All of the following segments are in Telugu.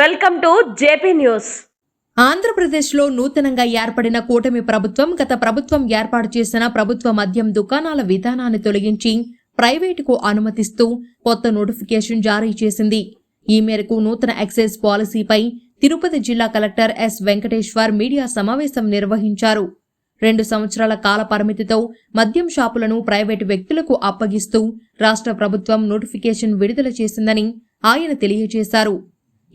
Welcome to JP news. ఆంధ్రప్రదేశ్లో నూతనంగా ఏర్పడిన కూటమి ప్రభుత్వం గత ప్రభుత్వం ఏర్పాటు చేసిన ప్రభుత్వ మద్యం దుకాణాల విధానాన్ని తొలగించి ప్రైవేటుకు అనుమతిస్తూ కొత్త నోటిఫికేషన్ జారీ చేసింది. ఈ మేరకు నూతన ఎక్సైజ్ పాలసీపై తిరుపతి జిల్లా కలెక్టర్ ఎస్ వెంకటేశ్వర్ మీడియా సమావేశం నిర్వహించారు. రెండు సంవత్సరాల కాల పరిమితితో మద్యం షాపులను ప్రైవేటు వ్యక్తులకు అప్పగిస్తూ రాష్ట్ర ప్రభుత్వం నోటిఫికేషన్ విడుదల చేసిందని ఆయన తెలియజేశారు.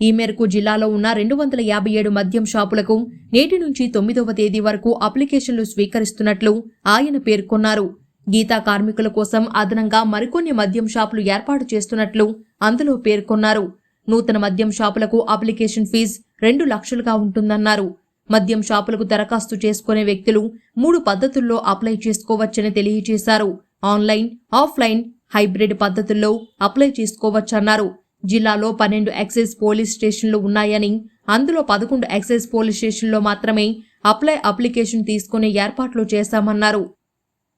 ఈ మేరకు జిల్లాలో ఉన్న రెండు వందల యాభై ఏడు మద్యం షాపులకు నేటి నుంచి తొమ్మిదవ తేదీ వరకు అప్లికేషన్లు స్వీకరిస్తున్నట్లు ఆయన పేర్కొన్నారు. గీతా కార్మికుల కోసం అదనంగా మరికొన్ని మద్యం షాపులు ఏర్పాటు చేస్తున్నట్లు అందులో పేర్కొన్నారు. నూతన మద్యం షాపులకు అప్లికేషన్ ఫీజు రెండు లక్షలుగా ఉంటుందన్నారు. మద్యం షాపులకు దరఖాస్తు చేసుకునే వ్యక్తులు మూడు పద్ధతుల్లో అప్లై చేసుకోవచ్చని తెలియజేశారు. ఆన్లైన్ ఆఫ్లైన్ హైబ్రిడ్ పద్ధతుల్లో అప్లై చేసుకోవచ్చన్నారు. జిల్లాలో పన్నెండు ఎక్సైజ్ పోలీస్ స్టేషన్లు ఉన్నాయని అందులో పదకొండు ఎక్సైజ్ పోలీస్ స్టేషన్లో మాత్రమే అప్లై అప్లికేషన్ తీసుకునే ఏర్పాట్లు చేశామన్నారు.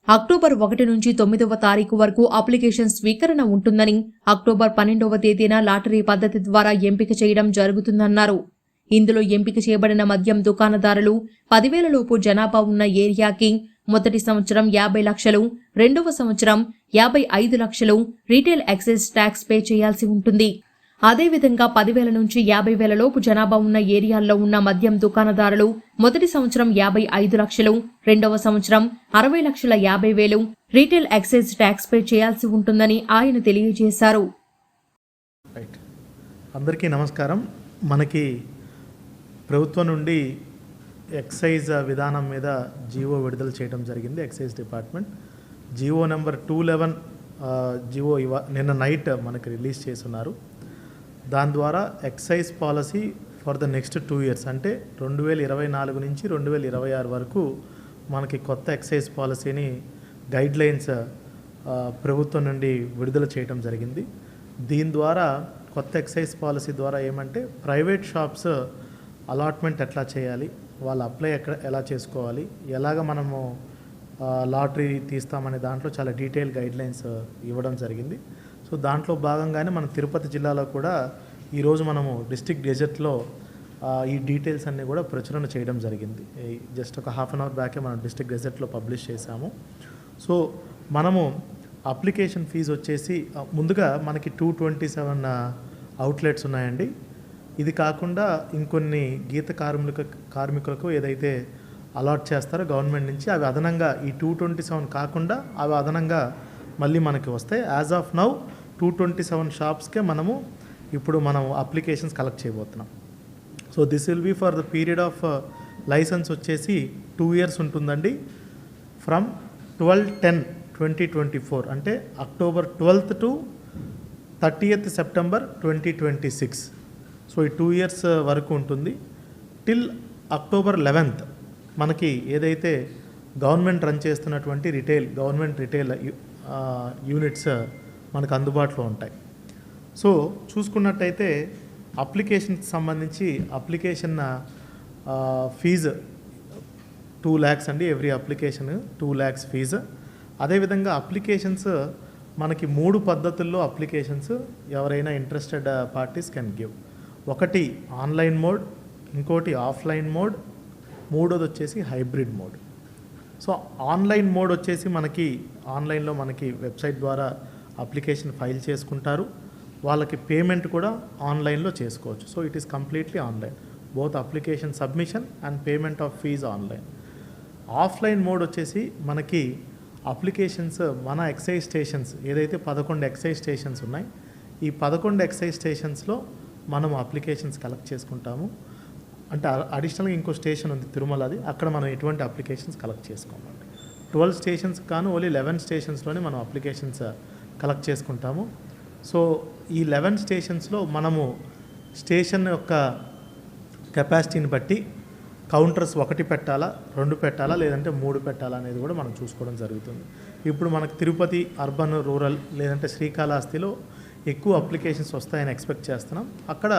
అక్టోబర్ ఒకటి నుంచి తొమ్మిదవ తారీఖు వరకు అప్లికేషన్ స్వీకరణ ఉంటుందని అక్టోబర్ పన్నెండవ తేదీన లాటరీ పద్ధతి ద్వారా ఎంపిక చేయడం జరుగుతుందన్నారు. ఇందులో ఎంపిక చేయబడిన మద్యం దుకాణదారులు పదివేల లోపు జనాభా ఉన్న ఏరియాకి మొదటి సంవత్సరం యాభై లక్షలు రెండవ సంవత్సరం యాభై ఐదు లక్షలు రీటైల్ ఎక్సైజ్ ట్యాక్స్ పే చేయాల్సి ఉంటుంది. అదేవిధంగా పదివేల నుంచి యాభై వేల లోపు జనాభా ఉన్న ఏరియాల్లో ఉన్న మద్యం దుకాణదారులు మొదటి సంవత్సరం యాభై ఐదు లక్షలు రెండవ సంవత్సరం అరవై లక్షల యాభై వేలు రీటైల్ ఎక్సైజ్ ట్యాక్స్ పే చేయాల్సి ఉంటుందని ఆయన తెలియజేశారు. అందరికీ నమస్కారం. మనకి ప్రభుత్వం నుండి ఎక్సైజ్ విధానం మీద జీవో విడుదల చేయడం జరిగింది excise department. GO number two eleven GO ఇవా నిన్న నైట్ మనకి రిలీజ్ చేస్తున్నారు. దాని ద్వారా excise policy for the next two years అంటే రెండు వేల ఇరవై నాలుగు నుంచి రెండు వేల ఇరవై ఆరు వరకు మనకి కొత్త ఎక్సైజ్ పాలసీని గైడ్లైన్స్ ప్రభుత్వం నుండి విడుదల చేయడం జరిగింది. దీని ద్వారా కొత్త ఎక్సైజ్ పాలసీ ద్వారా ఏమంటే ప్రైవేట్ షాప్స్ అలాట్మెంట్ ఎట్లా చేయాలి వాళ్ళు అప్లై ఎక్కడ ఎలా చేసుకోవాలి ఎలాగ మనము లాటరీ తీస్తామనే దాంట్లో చాలా డీటెయిల్ గైడ్లైన్స్ ఇవ్వడం జరిగింది. సో దాంట్లో భాగంగానే మన తిరుపతి జిల్లాలో కూడా ఈరోజు మనము డిస్టిక్ గెజెట్లో ఈ డీటెయిల్స్ అన్నీ కూడా ప్రచురణ చేయడం జరిగింది. జస్ట్ ఒక హాఫ్ అన్ అవర్ బ్యాకే మనం డిస్టిక్ గెజెట్లో పబ్లిష్ చేశాము. సో మనము అప్లికేషన్ ఫీజు వచ్చేసి ముందుగా మనకి టూ ట్వంటీ సెవెన్ అవుట్లెట్స్ ఉన్నాయండి. ఇది కాకుండా ఇంకొన్ని గీత కార్మిక కార్మికులకు ఏదైతే అలాట్ చేస్తారో గవర్నమెంట్ నుంచి అవి అదనంగా ఈ టూ ట్వంటీ సెవెన్ కాకుండా అవి అదనంగా మళ్ళీ మనకి వస్తాయి. As of now two twenty seven షాప్స్కే మనము ఇప్పుడు మనం అప్లికేషన్స్ కలెక్ట్ చేయబోతున్నాం. So this will be for the period of license వచ్చేసి టూ ఇయర్స్ ఉంటుందండి. From twelve ten twenty twenty four అంటే October twelfth to thirtieth September twenty twenty six. So ఈ టూ ఇయర్స్ వరకు ఉంటుంది. టిల్ అక్టోబర్ లెవెన్త్ మనకి ఏదైతే గవర్నమెంట్ రన్ చేస్తున్నటువంటి రిటైల్ గవర్నమెంట్ రిటైల్ యూనిట్స్ మనకు అందుబాటులో ఉంటాయి. సో చూసుకున్నట్టయితే అప్లికేషన్కి సంబంధించి అప్లికేషన్ ఫీజు టూ ల్యాక్స్ అండి every application two lakhs fee. అదేవిధంగా అప్లికేషన్స్ మనకి మూడు పద్ధతుల్లో అప్లికేషన్స్ ఎవరైనా ఇంట్రెస్టెడ్ పార్టీస్ కెన్ గివ్. ఒకటి ఆన్లైన్ మోడ్ ఇంకోటి ఆఫ్లైన్ మోడ్ మూడోది వచ్చేసి hybrid mode. So online mode వచ్చేసి మనకి ఆన్లైన్లో మనకి వెబ్సైట్ ద్వారా అప్లికేషన్ ఫైల్ చేసుకుంటారు. వాళ్ళకి పేమెంట్ కూడా ఆన్లైన్లో చేసుకోవచ్చు. So it is completely online. Both application submission and payment of fee online. Offline mode వచ్చేసి మనకి అప్లికేషన్స్ మన ఎక్సైజ్ స్టేషన్స్ ఏదైతే పదకొండు ఎక్సైజ్ స్టేషన్స్ ఉన్నాయి ఈ పదకొండు ఎక్సైజ్ స్టేషన్స్లో మనం అప్లికేషన్స్ కలెక్ట్ చేసుకుంటాము. అంటే అడిషనల్గా ఇంకో స్టేషన్ ఉంది తిరుమలది. అక్కడ మనం ఎటువంటి అప్లికేషన్స్ కలెక్ట్ చేసుకోమండి ట్వెల్వ్ స్టేషన్స్ కాను ఓన్లీ లెవెన్ స్టేషన్స్లోనే మనం అప్లికేషన్స్ కలెక్ట్ uh, చేసుకుంటాము. సో ఈ లెవెన్ స్టేషన్స్లో మనము స్టేషన్ యొక్క కెపాసిటీని బట్టి కౌంటర్స్ ఒకటి పెట్టాలా రెండు పెట్టాలా లేదంటే మూడు పెట్టాలా అనేది కూడా మనం చూసుకోవడం జరుగుతుంది. ఇప్పుడు మనకు తిరుపతి అర్బన్ రూరల్ లేదంటే శ్రీకాళహస్తిలో ఎక్కువ అప్లికేషన్స్ వస్తాయని ఎక్స్పెక్ట్ చేస్తున్నాం. అక్కడ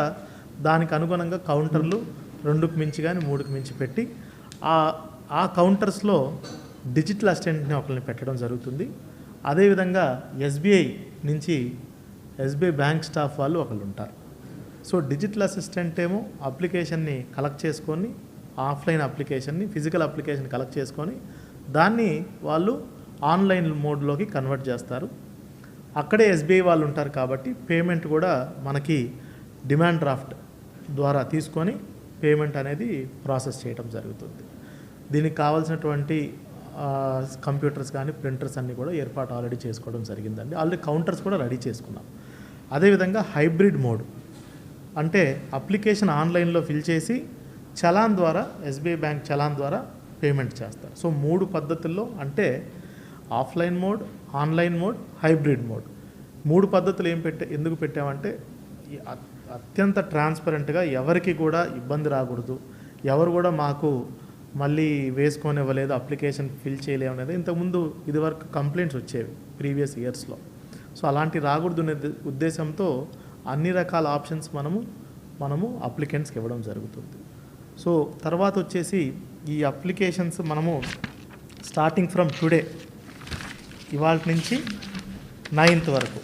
దానికి అనుగుణంగా కౌంటర్లు రెండుకు మించి కానీ మూడుకు మించి పెట్టి ఆ ఆ కౌంటర్స్లో డిజిటల్ అసిస్టెంట్ని ఒకరిని పెట్టడం జరుగుతుంది. అదేవిధంగా ఎస్బీఐ నుంచి ఎస్బీఐ బ్యాంక్ స్టాఫ్ వాళ్ళు ఒకళ్ళు ఉంటారు సో డిజిటల్ అసిస్టెంట్ ఏమో అప్లికేషన్ని కలెక్ట్ చేసుకొని ఆఫ్లైన్ అప్లికేషన్ని ఫిజికల్ అప్లికేషన్ కలెక్ట్ చేసుకొని దాన్ని వాళ్ళు ఆన్లైన్ మోడ్లోకి కన్వర్ట్ చేస్తారు. అక్కడే ఎస్బీఐ వాళ్ళు ఉంటారు కాబట్టి పేమెంట్ కూడా మనకి డిమాండ్ డ్రాఫ్ట్ ద్వారా తీసుకొని పేమెంట్ అనేది ప్రాసెస్ చేయడం జరుగుతుంది. దీనికి కావాల్సినటువంటి కంప్యూటర్స్ కానీ ప్రింటర్స్ అన్నీ కూడా ఏర్పాటు ఆల్రెడీ చేసుకోవడం జరిగిందండి. ఆల్రెడీ కౌంటర్స్ కూడా రెడీ చేసుకున్నాం. అదేవిధంగా హైబ్రిడ్ మోడ్ అంటే అప్లికేషన్ ఆన్లైన్లో ఫిల్ చేసి చలాన్ ద్వారా ఎస్బీఐ బ్యాంక్ చలాన్ ద్వారా పేమెంట్ చేస్తారు. సో మూడు పద్ధతుల్లో అంటే offline mode online mode hybrid mode. మూడు పద్ధతులు ఏం పెట్టే ఎందుకు పెట్టామంటే అత్యంత ట్రాన్స్పరెంట్గా ఎవరికి కూడా ఇబ్బంది రాకూడదు. ఎవరు కూడా మాకు మళ్ళీ వేసుకొని ఇవ్వలేదు అప్లికేషన్ ఫిల్ చేయలేము అనేది ఇంతకుముందు ఇదివరకు కంప్లైంట్స్ వచ్చేవి ప్రీవియస్ ఇయర్స్లో. సో అలాంటి రాకూడదు అనే ఉద్దేశంతో అన్ని రకాల ఆప్షన్స్ మనము మనము అప్లికెంట్స్కి ఇవ్వడం జరుగుతుంది. సో తర్వాత వచ్చేసి ఈ అప్లికేషన్స్ మనము స్టార్టింగ్ ఫ్రమ్ టుడే ఇవాళ నుంచి నైన్త్ వరకు.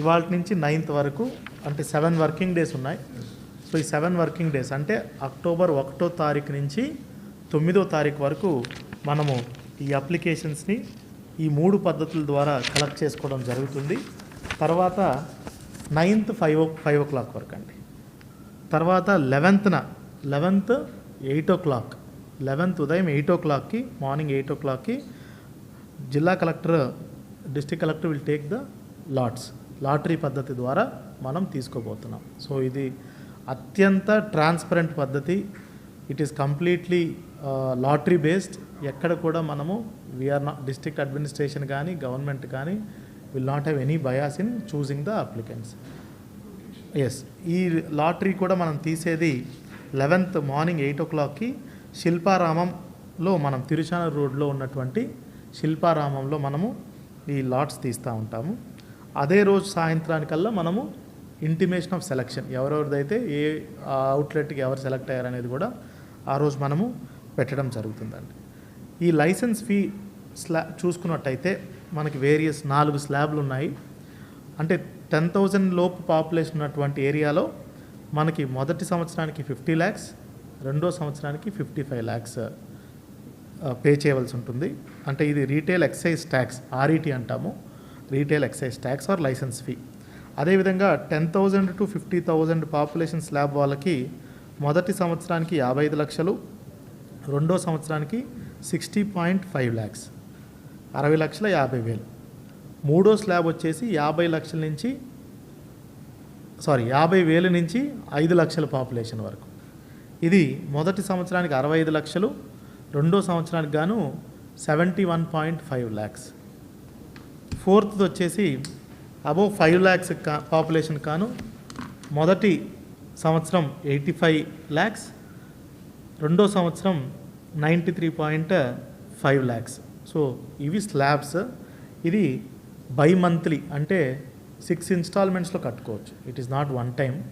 ఇవాళ నుంచి నైన్త్ వరకు అంటే సెవెన్ వర్కింగ్ డేస్ ఉన్నాయి. సో ఈ సెవెన్ వర్కింగ్ డేస్ అంటే అక్టోబర్ ఒకటో తారీఖు నుంచి తొమ్మిదో తారీఖు వరకు మనము ఈ అప్లికేషన్స్ని ఈ మూడు పద్ధతుల ద్వారా కలెక్ట్ చేసుకోవడం జరుగుతుంది. తర్వాత ninth five o five o'clock వరకు అండి. తర్వాత లెవెన్త్న eleventh eight o'clock eleventh ఉదయం ఎయిట్ ఓ క్లాక్కి మార్నింగ్ ఎయిట్ ఓ క్లాక్కి జిల్లా collector district collector will take the lots lottery పద్ధతి ద్వారా మనం తీసుకోబోతున్నాం. సో ఇది అత్యంత ట్రాన్స్పరెంట్ పద్ధతి. It is completely lottery based ఎక్కడ కూడా మనము we are not district administration కానీ గవర్నమెంట్ కానీ will not have any bias in choosing the applicants yes ఈ లాటరీ కూడా మనం తీసేది లెవెన్త్ మార్నింగ్ ఎయిట్ ఓ క్లాక్కి శిల్పారామంలో మనం తిరుచాన రోడ్లో ఉన్నటువంటి శిల్పారామంలో మనము ఈ లాట్స్ తీస్తూ ఉంటాము. అదే రోజు సాయంత్రానికల్లా మనము ఇంటిమేషన్ ఆఫ్ సెలక్షన్. ఎవరెవరిదైతే ఏ అవుట్లెట్కి ఎవరు సెలెక్ట్ అయ్యారనేది కూడా ఆ రోజు మనము పెట్టడం జరుగుతుందండి. ఈ లైసెన్స్ ఫీ స్లా చూసుకున్నట్టయితే మనకి వేరియస్ నాలుగు స్లాబ్లు ఉన్నాయి అంటే టెన్ థౌజండ్ లోపు పాపులేషన్ ఉన్నటువంటి ఏరియాలో మనకి మొదటి సంవత్సరానికి ఫిఫ్టీ ల్యాక్స్ రెండో సంవత్సరానికి ఫిఫ్టీ ఫైవ్ ల్యాక్స్ పే చేయవలసి ఉంటుంది. అంటే ఇది రీటైల్ ఎక్సైజ్ ట్యాక్స్ ఆర్ఈటీ అంటాము. Retail excise tax or license fee అదేవిధంగా ten thousand to fifty thousand population slab వాళ్ళకి మొదటి సంవత్సరానికి యాభై ఐదు లక్షలు రెండో సంవత్సరానికి సిక్స్టీ పాయింట్ ఫైవ్ ల్యాక్స్ అరవై లక్షల యాభై వేలు. మూడో స్లాబ్ వచ్చేసి యాభై లక్షల నుంచి సారీ యాభై వేల నుంచి ఐదు లక్షల పాపులేషన్ వరకు. ఇది మొదటి సంవత్సరానికి అరవై ఐదు లక్షలు రెండో సంవత్సరానికి గాను seventy one point five lakhs. Fourth వచ్చేసి అబోవ్ ఫైవ్ ల్యాక్స్ కా పాపులేషన్ కాను మొదటి సంవత్సరం ఎయిటీ ఫైవ్ ల్యాక్స్ రెండో సంవత్సరం ninety three point five lakhs. So ఇవి స్లాబ్స్. ఇది బై మంత్లీ అంటే సిక్స్ ఇన్స్టాల్మెంట్స్లో కట్టుకోవచ్చు. It is not one time